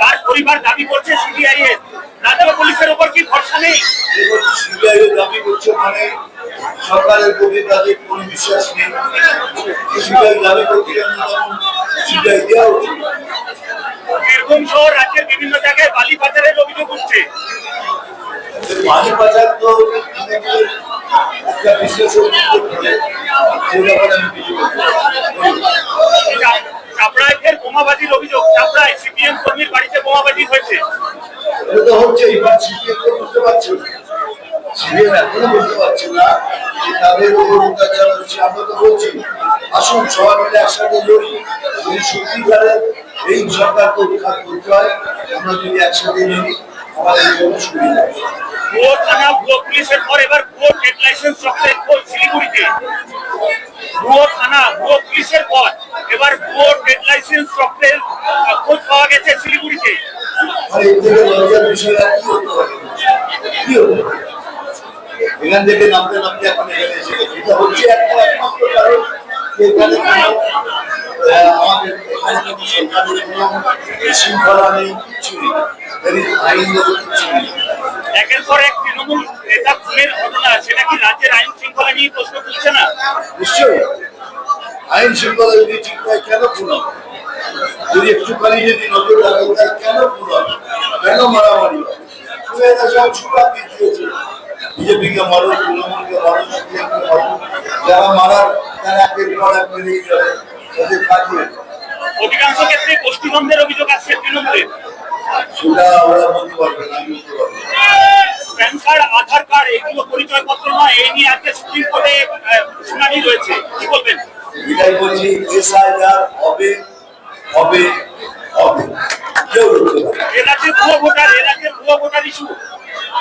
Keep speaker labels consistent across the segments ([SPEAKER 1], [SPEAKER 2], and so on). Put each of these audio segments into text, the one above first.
[SPEAKER 1] তার পরিবার দাবি করছে সিবিআই এর রাজ্য পুলিশের উপর কি ভরসা নেই
[SPEAKER 2] সিবিআই দাবি করছে মানে সরকারের প্রতি তাদের কোনো বিশ্বাস নেই সিবিআই দাবি করছে সিবিআই দেওয়া উচিত
[SPEAKER 1] বীরভূম সহ রাজ্যের বিভিন্ন জায়গায় বালি পাচারের অভিযোগ উঠছে
[SPEAKER 2] পানি পাচার তো একটা বিশ্লেষণ করতে হবে সে ব্যাপারে আমি কিছু বলতে পারি না।
[SPEAKER 1] চা- চাপড়ায় ফের বোমাবাজির অভিযোগ। চাপড়ায় সিপিএম কর্মীর বাড়িতে বোমাবাজি হয়েছে।
[SPEAKER 2] এটা হচ্ছে এবার সিপিএম তো বুঝতে পারছে সিপিএম এখনও বুঝতে পারছে না যে তাদের উপর অত্যাচার হচ্ছে। আমরা তো বলছি আসুন সবাই মিলে একসাথে লড়ি। যদি সত্যিকারের এই সরকারকে উৎখাত করতে হয় আমরা যদি একসাথে লড়ি আমাদের জন্য সুবিধা
[SPEAKER 1] পুলিশের পর এবার ভুয়ো লাইসেন্স খোঁজ শিলিগুড়িতে ভুয়ো থানা ভুয়ো পুলিশের পর এবার ভুয়ো ট্রেড লাইসেন্স চক্রের আহ, খোঁজ পাওয়া গেছে শিলিগুড়িতে
[SPEAKER 2] আর এর থেকে লজ্জার বিষয় কি হতে কি হতে এখান থেকে নামতে নামতে এখন এখানে এসে গেছে। এটা হচ্ছে একটা একমাত্র কারণ এখানে আমাদের সরকারের কোনো শৃঙ্খলা নেই কিছু নেই
[SPEAKER 1] একের পর এক তৃণমূল নেতা খুনের ঘটনা সেটা কি রাজ্যের আইন শৃঙ্খলা নিয়ে প্রশ্ন তুলছে না
[SPEAKER 2] নিশ্চয়ই আইন শৃঙ্খলা যদি ঠিক হয় কেন খুন হবে? যদি একটুখানি যদি নজর রাখা কেন খুন হবে? কেন মারামারি সব সুরা দিয়েছে। বিজেপিকে মারো তৃণমূলকে মারো যারা মারার তারা একের পর এক মেরেই যাবে তাদের কাজ
[SPEAKER 1] অধিকাংশ ক্ষেত্রে গোষ্ঠীদ্বন্দ্বের অভিযোগ আসছে তৃণমূলের
[SPEAKER 2] সেটা ওরা বলতে পারবে না আমি বলতে পারব
[SPEAKER 1] প্যান কার্ড আধার কার্ড এগুলো পরিচয়পত্র নয় এই নিয়ে আজকে সুপ্রিম কোর্টে শুনানি রয়েছে। কি বলবেন?
[SPEAKER 2] এটাই বলছি এসআইআর হবে হবে হবে। কেউ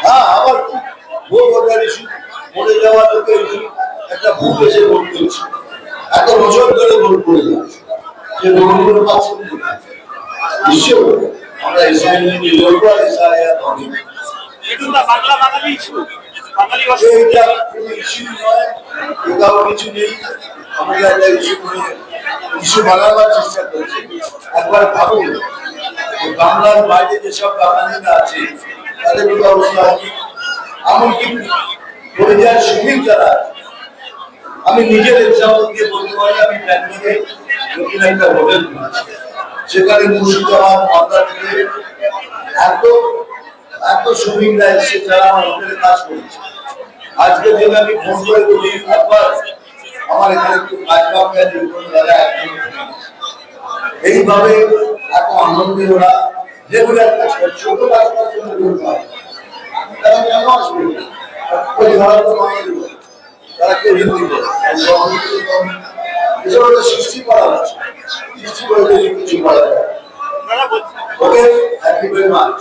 [SPEAKER 2] হ্যাঁ আবার ভোট ভোটার ইস্যু। মরে যাওয়া লোকের ইস্যু। একটা ভোট এসে ভোট করছে এত বছর ধরে ভোট করে যাচ্ছে। সে ভোটগুলো পাচ্ছে না। আমরা এসআই নিয়ে লড়বো আর
[SPEAKER 1] বাংলা বাঙালি ইস্যু। বাঙালি ভাষা
[SPEAKER 2] এইটা কোনো ইস্যু নয় কোথাও কিছু নেই। আমরা একটা ইস্যু করে ইস্যু বানাবার চেষ্টা করছি। একবার ভাবুন। বাংলার বাইরে যেসব বাঙালিরা আছে, তাদের কি এমনকি পরিযায় শ্রমিক যারা, আমি নিজের এক্সাম্পল দিয়ে বলতে পারি, আমি ব্যাঙ্গালোরে নতুন একটা হোটেল। সেখানে মুর্শিদাবাদ মালদা থেকে এত এত শ্রমিকরা এসে যারা আমার হোটেলে কাজ করেছে। আজকে যদি আমি ফোন করে বলি, একবার আমার এখানে একটু কাজ পাবে এইভাবে এত আনন্দে ওরা রেগুলার কাজ করে ছোট কাজ করার জন্য করতে হয়। তারা কেন আসবে? ওই ধরা তো বাঙালি তারা কেউ হিন্দি বলে সৃষ্টি করা হচ্ছে সৃষ্টি করে কিছু করা যায়। ওকে হ্যাপি ভেরি মাচ